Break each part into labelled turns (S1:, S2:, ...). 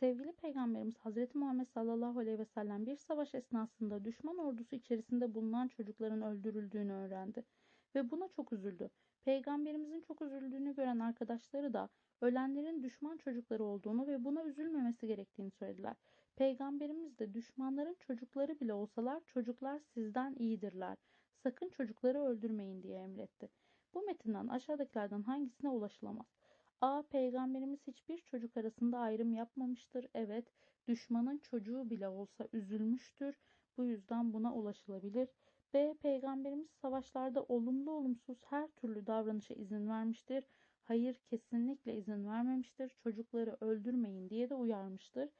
S1: Sevgili Peygamberimiz Hazreti Muhammed sallallahu aleyhi ve sellem bir savaş esnasında düşman ordusu içerisinde bulunan çocukların öldürüldüğünü öğrendi ve buna çok üzüldü. Peygamberimizin çok üzüldüğünü gören arkadaşları da ölenlerin düşman çocukları olduğunu ve buna üzülmemesi gerektiğini söylediler. Peygamberimiz de düşmanların çocukları bile olsalar çocuklar sizden iyidirler. Sakın çocukları öldürmeyin diye emretti. Bu metinden aşağıdakilerden hangisine ulaşılamaz? A. Peygamberimiz hiçbir çocuk arasında ayrım yapmamıştır. Evet, düşmanın çocuğu bile olsa üzülmüştür. Bu yüzden buna ulaşılabilir. B. Peygamberimiz savaşlarda olumlu olumsuz her türlü davranışa izin vermiştir. Hayır, kesinlikle izin vermemiştir. Çocukları öldürmeyin diye de uyarmıştır.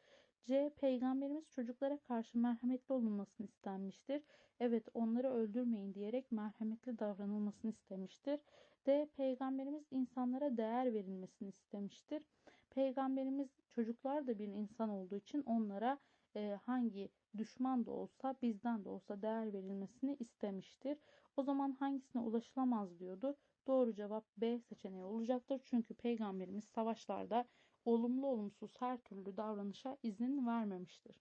S1: C. Peygamberimiz çocuklara karşı merhametli olunmasını istenmiştir. Evet, onları öldürmeyin diyerek merhametli davranılmasını istemiştir. D. Peygamberimiz insanlara değer verilmesini istemiştir. Peygamberimiz çocuklar da bir insan olduğu için onlara e, hangi düşman da olsa bizden de olsa değer verilmesini istemiştir. O zaman hangisine ulaşılamaz diyordu. Doğru cevap B seçeneği olacaktır. Çünkü peygamberimiz savaşlarda olumlu olumsuz her türlü davranışa izin vermemiştir.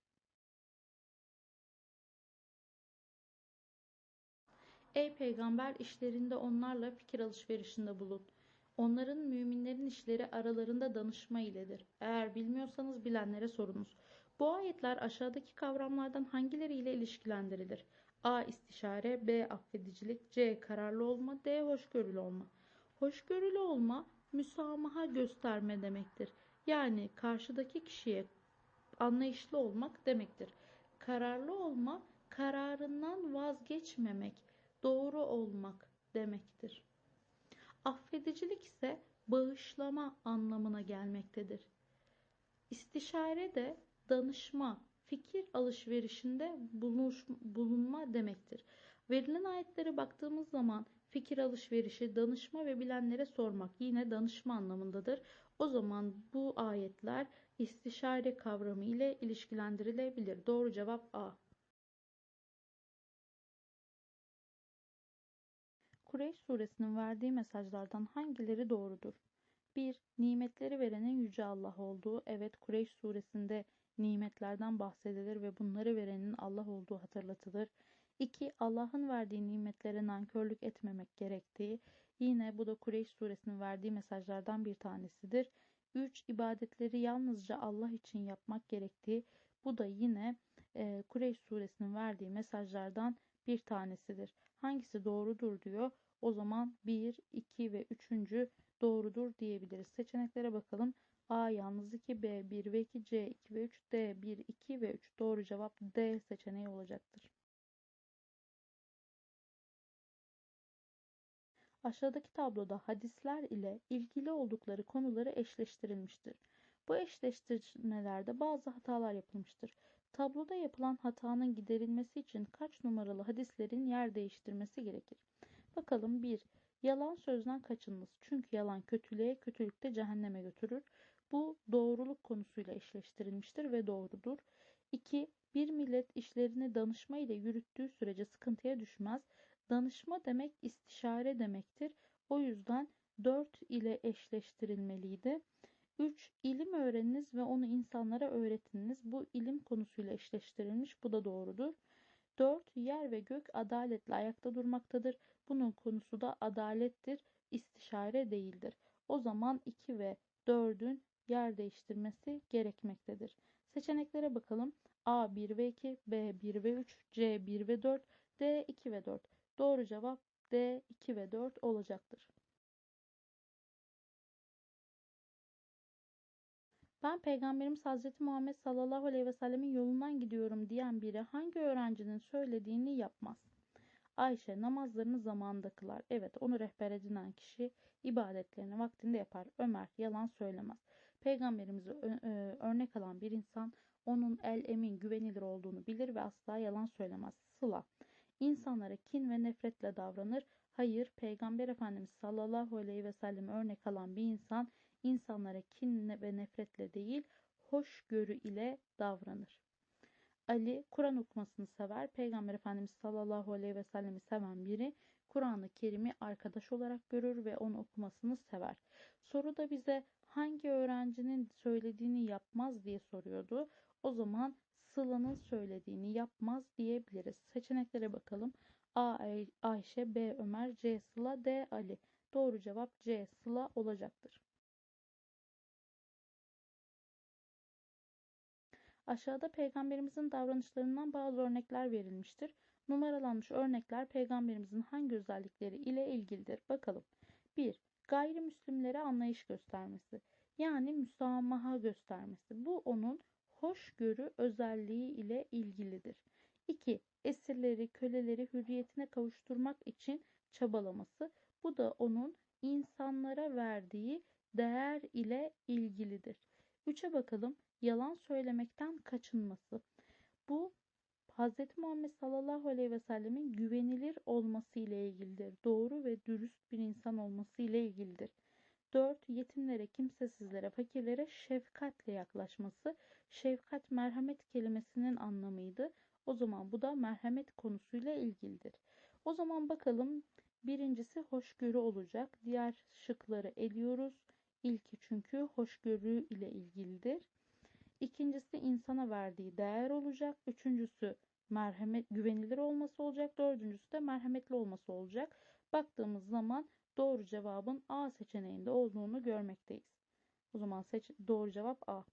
S1: Ey peygamber işlerinde onlarla fikir alışverişinde bulun. Onların müminlerin işleri aralarında danışma iledir. Eğer bilmiyorsanız bilenlere sorunuz. Bu ayetler aşağıdaki kavramlardan hangileriyle ilişkilendirilir? A. istişare, B. affedicilik, C. kararlı olma, D. hoşgörülü olma. Hoşgörülü olma, müsamaha gösterme demektir. Yani karşıdaki kişiye anlayışlı olmak demektir. Kararlı olma, kararından vazgeçmemek, doğru olmak demektir. Affedicilik ise bağışlama anlamına gelmektedir. İstişare de danışma, fikir alışverişinde bulunma demektir. Verilen ayetlere baktığımız zaman fikir alışverişi, danışma ve bilenlere sormak yine danışma anlamındadır. O zaman bu ayetler istişare kavramı ile ilişkilendirilebilir. Doğru cevap A. Kureyş suresinin verdiği mesajlardan hangileri doğrudur? 1. Nimetleri verenin Yüce Allah olduğu. Evet Kureyş suresinde nimetlerden bahsedilir ve bunları verenin Allah olduğu hatırlatılır. 2. Allah'ın verdiği nimetlere nankörlük etmemek gerektiği. Yine bu da Kureyş suresinin verdiği mesajlardan bir tanesidir. 3. ibadetleri yalnızca Allah için yapmak gerektiği. Bu da yine e, Kureyş suresinin verdiği mesajlardan bir tanesidir. Hangisi doğrudur diyor. O zaman 1, 2 ve 3. doğrudur diyebiliriz. Seçeneklere bakalım. A yalnız 2, B 1 ve 2, C 2 ve 3, D 1, 2 ve 3. Doğru cevap D seçeneği olacaktır. Aşağıdaki tabloda hadisler ile ilgili oldukları konuları eşleştirilmiştir. Bu eşleştirmelerde bazı hatalar yapılmıştır. Tabloda yapılan hatanın giderilmesi için kaç numaralı hadislerin yer değiştirmesi gerekir? Bakalım 1. Yalan sözden kaçınınız. Çünkü yalan kötülüğe, kötülükte cehenneme götürür. Bu doğruluk konusuyla eşleştirilmiştir ve doğrudur. 2. Bir millet işlerini danışma ile yürüttüğü sürece sıkıntıya düşmez. Danışma demek istişare demektir. O yüzden 4 ile eşleştirilmeliydi. 3. İlim öğreniniz ve onu insanlara öğretiniz. Bu ilim konusuyla eşleştirilmiş. Bu da doğrudur. 4. Yer ve gök adaletle ayakta durmaktadır. Bunun konusu da adalettir, istişare değildir. O zaman 2 ve 4'ün yer değiştirmesi gerekmektedir. Seçeneklere bakalım. A 1 ve 2, B 1 ve 3, C 1 ve 4, D 2 ve 4. Doğru cevap D 2 ve 4 olacaktır. Ben Peygamberimiz Hazreti Muhammed sallallahu aleyhi ve sellemin yolundan gidiyorum diyen biri hangi öğrencinin söylediğini yapmaz? Ayşe namazlarını zamanında kılar. Evet onu rehber edinen kişi ibadetlerini vaktinde yapar. Ömer yalan söylemez. Peygamberimizi örnek alan bir insan onun el emin güvenilir olduğunu bilir ve asla yalan söylemez. Sıla insanlara kin ve nefretle davranır. Hayır Peygamber Efendimiz sallallahu aleyhi ve sellem örnek alan bir insan insanlara kin ve nefretle değil hoşgörü ile davranır. Ali Kur'an okumasını sever. Peygamber Efendimiz sallallahu aleyhi ve sellemi seven biri Kur'an-ı Kerim'i arkadaş olarak görür ve onu okumasını sever. Soruda bize hangi öğrencinin söylediğini yapmaz diye soruyordu. O zaman Sıla'nın söylediğini yapmaz diyebiliriz. Seçeneklere bakalım. A. Ay- Ayşe, B. Ömer, C. Sıla, D. Ali. Doğru cevap C. Sıla olacaktır. Aşağıda peygamberimizin davranışlarından bazı örnekler verilmiştir. Numaralanmış örnekler peygamberimizin hangi özellikleri ile ilgilidir? Bakalım. 1. Gayrimüslimlere anlayış göstermesi. Yani müsamaha göstermesi. Bu onun hoşgörü özelliği ile ilgilidir. 2. Esirleri, köleleri hürriyetine kavuşturmak için çabalaması. Bu da onun insanlara verdiği değer ile ilgilidir. 3'e bakalım. Yalan söylemekten kaçınması. Bu Hz. Muhammed sallallahu aleyhi ve sellemin güvenilir olması ile ilgilidir. Doğru ve dürüst bir insan olması ile ilgilidir. 4. Yetimlere, kimsesizlere, fakirlere şefkatle yaklaşması. Şefkat merhamet kelimesinin anlamıydı. O zaman bu da merhamet konusuyla ilgilidir. O zaman bakalım birincisi hoşgörü olacak. Diğer şıkları eliyoruz. İlki çünkü hoşgörü ile ilgilidir. İkincisi insana verdiği değer olacak. Üçüncüsü merhamet güvenilir olması olacak. Dördüncüsü de merhametli olması olacak. Baktığımız zaman doğru cevabın A seçeneğinde olduğunu görmekteyiz. O zaman seç doğru cevap A.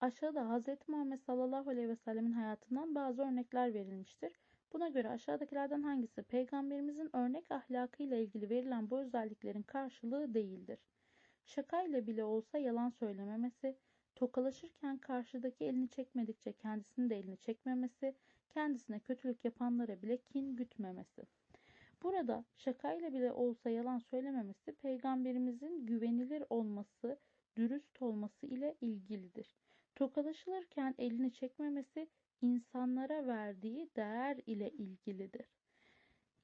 S1: Aşağıda Hz. Muhammed sallallahu aleyhi ve sellemin hayatından bazı örnekler verilmiştir. Buna göre aşağıdakilerden hangisi peygamberimizin örnek ahlakıyla ilgili verilen bu özelliklerin karşılığı değildir? Şakayla bile olsa yalan söylememesi, tokalaşırken karşıdaki elini çekmedikçe kendisini de elini çekmemesi, kendisine kötülük yapanlara bile kin gütmemesi. Burada şakayla bile olsa yalan söylememesi peygamberimizin güvenilir olması, dürüst olması ile ilgilidir. Tokalaşılırken elini çekmemesi insanlara verdiği değer ile ilgilidir.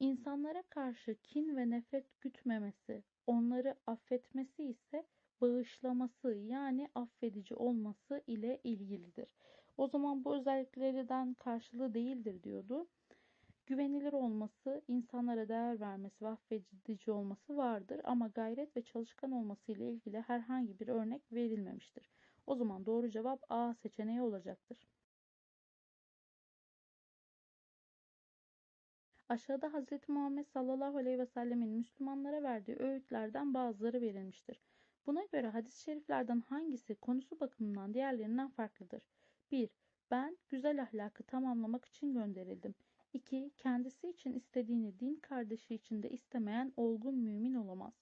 S1: İnsanlara karşı kin ve nefret gütmemesi, onları affetmesi ise bağışlaması yani affedici olması ile ilgilidir. O zaman bu özelliklerden karşılığı değildir diyordu. Güvenilir olması, insanlara değer vermesi ve affedici olması vardır ama gayret ve çalışkan olması ile ilgili herhangi bir örnek verilmemiştir. O zaman doğru cevap A seçeneği olacaktır. Aşağıda Hz. Muhammed sallallahu aleyhi ve sellemin Müslümanlara verdiği öğütlerden bazıları verilmiştir. Buna göre hadis-i şeriflerden hangisi konusu bakımından diğerlerinden farklıdır? 1. Ben güzel ahlakı tamamlamak için gönderildim. 2. Kendisi için istediğini din kardeşi için de istemeyen olgun mümin olamaz.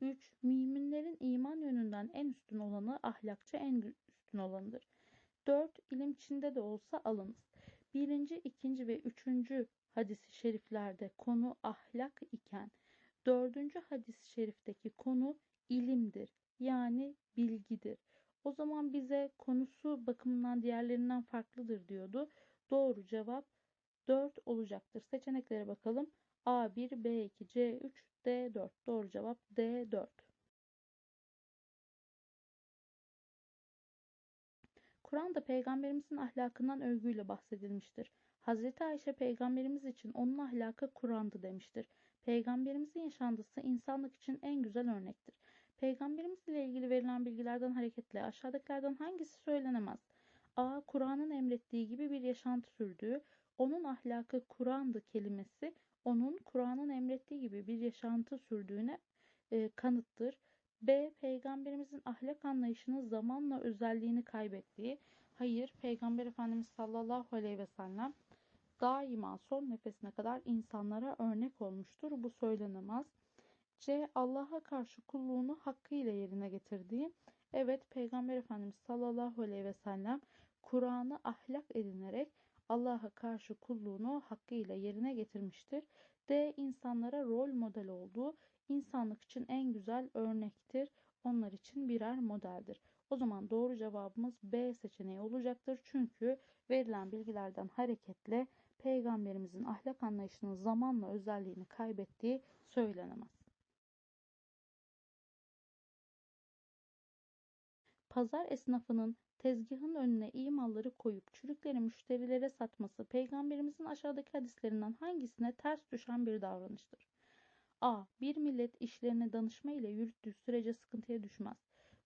S1: 3. Müminlerin iman yönünden en üstün olanı ahlakça en üstün olanıdır. 4. İlim içinde de olsa alınız. Birinci, ikinci ve üçüncü hadis-i şeriflerde konu ahlak iken dördüncü hadis-i şerifteki konu ilimdir. Yani bilgidir. O zaman bize konusu bakımından diğerlerinden farklıdır diyordu. Doğru cevap 4 olacaktır. Seçeneklere bakalım. A1, B2, C3, D4. Doğru cevap D4. Kur'an'da peygamberimizin ahlakından övgüyle bahsedilmiştir. Hazreti Ayşe peygamberimiz için onun ahlakı Kur'an'dı demiştir. Peygamberimizin yaşantısı insanlık için en güzel örnektir. Peygamberimiz ile ilgili verilen bilgilerden hareketle aşağıdakilerden hangisi söylenemez? A. Kur'an'ın emrettiği gibi bir yaşantı sürdüğü, onun ahlakı Kur'an'dı kelimesi, onun Kur'an'ın emrettiği gibi bir yaşantı sürdüğüne e, kanıttır. B. Peygamberimizin ahlak anlayışının zamanla özelliğini kaybettiği. Hayır, Peygamber Efendimiz sallallahu aleyhi ve sellem daima son nefesine kadar insanlara örnek olmuştur. Bu söylenemez. C. Allah'a karşı kulluğunu hakkıyla yerine getirdiği. Evet, Peygamber Efendimiz sallallahu aleyhi ve sellem Kur'an'ı ahlak edinerek Allah'a karşı kulluğunu hakkıyla yerine getirmiştir. D. insanlara rol model olduğu, insanlık için en güzel örnektir. Onlar için birer modeldir. O zaman doğru cevabımız B seçeneği olacaktır. Çünkü verilen bilgilerden hareketle peygamberimizin ahlak anlayışının zamanla özelliğini kaybettiği söylenemez. Pazar esnafının tezgahın önüne iyi malları koyup çürükleri müşterilere satması peygamberimizin aşağıdaki hadislerinden hangisine ters düşen bir davranıştır? A. Bir millet işlerine danışma ile yürüttüğü sürece sıkıntıya düşmez.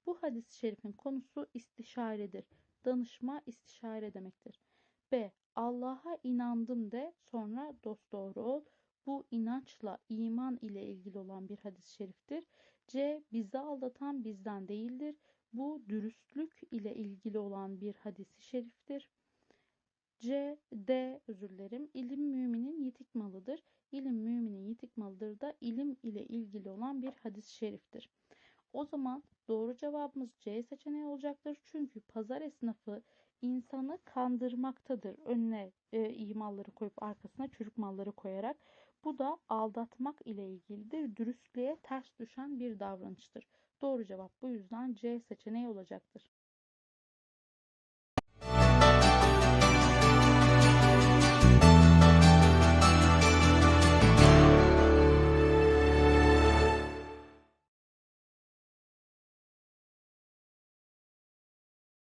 S1: Bu hadis-i şerifin konusu istişaredir. Danışma istişare demektir. B. Allah'a inandım de sonra dosdoğru ol. Bu inançla iman ile ilgili olan bir hadis-i şeriftir. C. Bizi aldatan bizden değildir. Bu dürüstlük ile ilgili olan bir hadisi şeriftir. C, D özür dilerim. İlim müminin yitik malıdır. İlim müminin yitik malıdır da ilim ile ilgili olan bir hadis-i şeriftir. O zaman doğru cevabımız C seçeneği olacaktır. Çünkü pazar esnafı insanı kandırmaktadır. Önüne e, iyi malları koyup arkasına çürük malları koyarak. Bu da aldatmak ile ilgilidir. Dürüstlüğe ters düşen bir davranıştır. Doğru cevap bu yüzden C seçeneği olacaktır.